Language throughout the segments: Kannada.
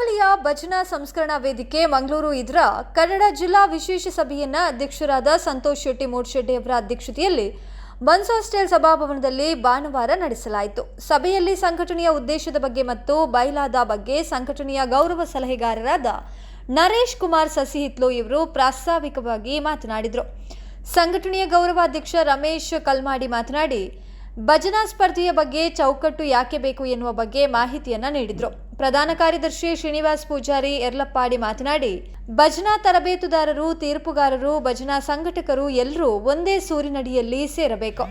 ಕರಾವಳಿಯ ಭಜನಾ ಸಂಸ್ಕರಣಾ ವೇದಿಕೆ ಮಂಗಳೂರು ಇದರ ಕನ್ನಡ ಜಿಲ್ಲಾ ವಿಶೇಷ ಸಭೆಯನ್ನ ಅಧ್ಯಕ್ಷರಾದ ಸಂತೋಷ್ ಶೆಟ್ಟಿ ಮೂಡ್ಶೆಟ್ಟಿ ಅವರ ಅಧ್ಯಕ್ಷತೆಯಲ್ಲಿ ಬನ್ಸ್ ಹಾಸ್ಟೆಲ್ ಸಭಾಭವನದಲ್ಲಿ ಭಾನುವಾರ ನಡೆಸಲಾಯಿತು. ಸಭೆಯಲ್ಲಿ ಸಂಘಟನೆಯ ಉದ್ದೇಶದ ಬಗ್ಗೆ ಮತ್ತು ಬೈಲಾದ ಬಗ್ಗೆ ಸಂಘಟನೆಯ ಗೌರವ ಸಲಹೆಗಾರರಾದ ನರೇಶ್ ಕುಮಾರ್ ಸಸಿಹಿತ್ಲು ಇವರು ಪ್ರಾಸ್ತಾವಿಕವಾಗಿ ಮಾತನಾಡಿದರು. ಸಂಘಟನೆಯ ಗೌರವಾಧ್ಯಕ್ಷ ರಮೇಶ್ ಕಲ್ಮಾಡಿ ಮಾತನಾಡಿ ಭಜನಾ ಸ್ಪರ್ಧೆಯ ಬಗ್ಗೆ ಚೌಕಟ್ಟು ಯಾಕೆ ಬೇಕು ಎನ್ನುವ ಬಗ್ಗೆ ಮಾಹಿತಿಯನ್ನ ನೀಡಿದರು. ಪ್ರಧಾನ ಕಾರ್ಯದರ್ಶಿ ಶ್ರೀನಿವಾಸ್ ಪೂಜಾರಿ ಎರ್ಲಪ್ಪಾಡಿ ಮಾತನಾಡಿ, ಭಜನಾ ತರಬೇತುದಾರರು, ತೀರ್ಪುಗಾರರು, ಭಜನಾ ಸಂಘಟಕರು ಎಲ್ಲರೂ ಒಂದೇ ಸೂರಿನಡಿಯಲ್ಲಿ ಸೇರಬೇಕು.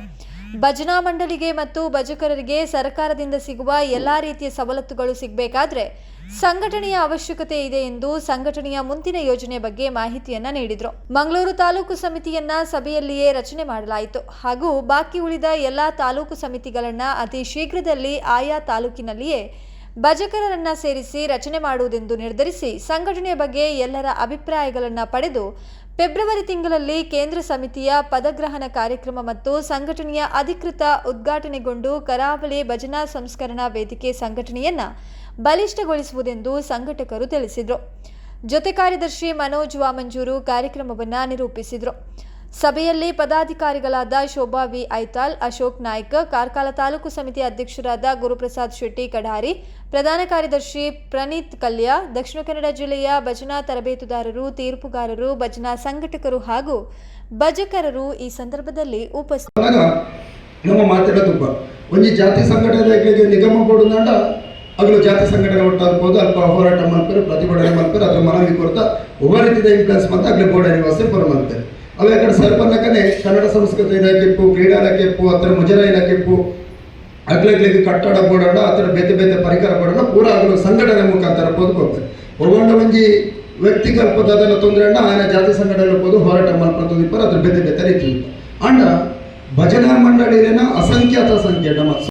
ಭಜನಾ ಮಂಡಳಿಗೆ ಮತ್ತು ಭಜಕರರಿಗೆ ಸರ್ಕಾರದಿಂದ ಸಿಗುವ ಎಲ್ಲಾ ರೀತಿಯ ಸವಲತ್ತುಗಳು ಸಿಗಬೇಕಾದ್ರೆ ಸಂಘಟನೆಯ ಅವಶ್ಯಕತೆ ಇದೆ ಎಂದು ಸಂಘಟನೆಯ ಮುಂದಿನ ಯೋಜನೆ ಬಗ್ಗೆ ಮಾಹಿತಿಯನ್ನ ನೀಡಿದರು. ಮಂಗಳೂರು ತಾಲೂಕು ಸಮಿತಿಯನ್ನ ಸಭೆಯಲ್ಲಿಯೇ ರಚನೆ ಮಾಡಲಾಯಿತು. ಹಾಗೂ ಬಾಕಿ ಉಳಿದ ಎಲ್ಲಾ ತಾಲೂಕು ಸಮಿತಿಗಳನ್ನ ಅತಿ ಶೀಘ್ರದಲ್ಲಿ ಆಯಾ ತಾಲೂಕಿನಲ್ಲಿಯೇ ಭಜಕರರನ್ನ ಸೇರಿಸಿ ರಚನೆ ಮಾಡುವುದೆಂದು ನಿರ್ಧರಿಸಿ ಸಂಘಟನೆಯ ಬಗ್ಗೆ ಎಲ್ಲರ ಅಭಿಪ್ರಾಯಗಳನ್ನು ಪಡೆದು ಫೆಬ್ರವರಿ ತಿಂಗಳಲ್ಲಿ ಕೇಂದ್ರ ಸಮಿತಿಯ ಪದಗ್ರಹಣ ಕಾರ್ಯಕ್ರಮ ಮತ್ತು ಸಂಘಟನೆಯ ಅಧಿಕೃತ ಉದ್ಘಾಟನೆಗೊಂಡು ಕರಾವಳಿ ಭಜನಾ ಸಂಸ್ಕರಣಾ ವೇದಿಕೆ ಸಂಘಟನೆಯನ್ನು ಬಲಿಷ್ಠಗೊಳಿಸುವುದೆಂದು ಸಂಘಟಕರು ತಿಳಿಸಿದರು. ಜೊತೆ ಕಾರ್ಯದರ್ಶಿ ಮನೋಜ್ ವಾಮಂಜೂರು ಕಾರ್ಯಕ್ರಮವನ್ನು ನಿರೂಪಿಸಿದರು. ಸಭೆಯಲ್ಲಿ ಪದಾಧಿಕಾರಿಗಳಾದ ಶೋಭಾ ವಿ. ಐತಾಲ್, ಅಶೋಕ್ ನಾಯ್ಕ ಕಾರ್ಕಾಲ ತಾಲೂಕು ಸಮಿತಿ ಅಧ್ಯಕ್ಷರಾದ ಗುರುಪ್ರಸಾದ್ ಶೆಟ್ಟಿ ಕಡಾರಿ, ಪ್ರಧಾನ ಕಾರ್ಯದರ್ಶಿ ಪ್ರಣೀತ್ ಕಲ್ಯ, ದಕ್ಷಿಣ ಕನ್ನಡ ಜಿಲ್ಲೆಯ ಭಜನಾ ತರಬೇತುದಾರರು, ತೀರ್ಪುಗಾರರು, ಭಜನಾ ಸಂಘಟಕರು ಹಾಗೂ ಭಜಕರರು ಈ ಸಂದರ್ಭದಲ್ಲಿ ಉಪಸ್ಥಿತ ನಮ್ಮ ಮಾತಾಡೋ ಒಂಜಿ ಜಾತಿ ಸಂಘಟನೆಗಳಿಗೆ ನಿಗಮ ಬೋಡುಂದಾಂಡ ಅಗಲು ಜಾತಿ ಸಂಘಟನೆ ಒಟ್ಟಾಗ್ಬೋದು, ಅಲ್ಪ ಹೋರಾಟ ಮಾಡ್ತಾರೆ, ಪ್ರತಿಭಟನೆ ಮಾಡ್ತಾರೆ, ಅದ್ರ ಮನವಿ ಕೊಡ್ತಾ, ಒಬ್ಬ ರೀತಿಯ ಇನ್ಫ್ಲುಯೆನ್ಸ್ ಮತ್ತು ಅಗ್ಲೆ ಬೋರ್ಡ್ ವ್ಯವಸ್ಥೆ ಪರಮಂತೆ ಅವೆ ಕಡೆ ಸರ್ಪನ್ನಕ್ಕೇ ಕನ್ನಡ ಸಂಸ್ಕೃತಿ ಇಲಾಖೆಪ್ಪು ಕ್ರೀಡಾ ಇಲಾಖೆಪ್ಪು ಅತ್ರ ಮುಜರಾ ಇಲಾಖೆಪ್ಪು ಅಗ್ಲಗ್ಲಿಗೆ ಕಟ್ಟಡ ಬೋಡಾಡ ಅತ್ರ ಬೇತೆ ಬೇತೆ ಪರಿಕರ ಬೋಡೋಣ ಪೂರ ಆಗಲು ಸಂಘಟನೆ ಮುಖಾಂತರ ಬದುಕೋಗ್ತಾರೆ ಒಳಗೊಂಡ ಒಂಜಿ ವ್ಯಕ್ತಿಗಲ್ಪದ ಅದನ್ನು ತೊಂದರೆ ಅಣ್ಣ ಆಯನ ಜಾತಿ ಸಂಘಟನೆ ಇರ್ಬೋದು, ಹೋರಾಟ ಮಲ್ಪದ್ದು ಇಬ್ಬರು, ಅದ್ರ ಬೇತೆ ಬೇತೆ ರೀತಿ ಅಂಡ ಭಜನಾ ಮಂಡಳಿನ ಅಸಂಖ್ಯಾತ ಸಂಖ್ಯೆ ನಮ್ಮ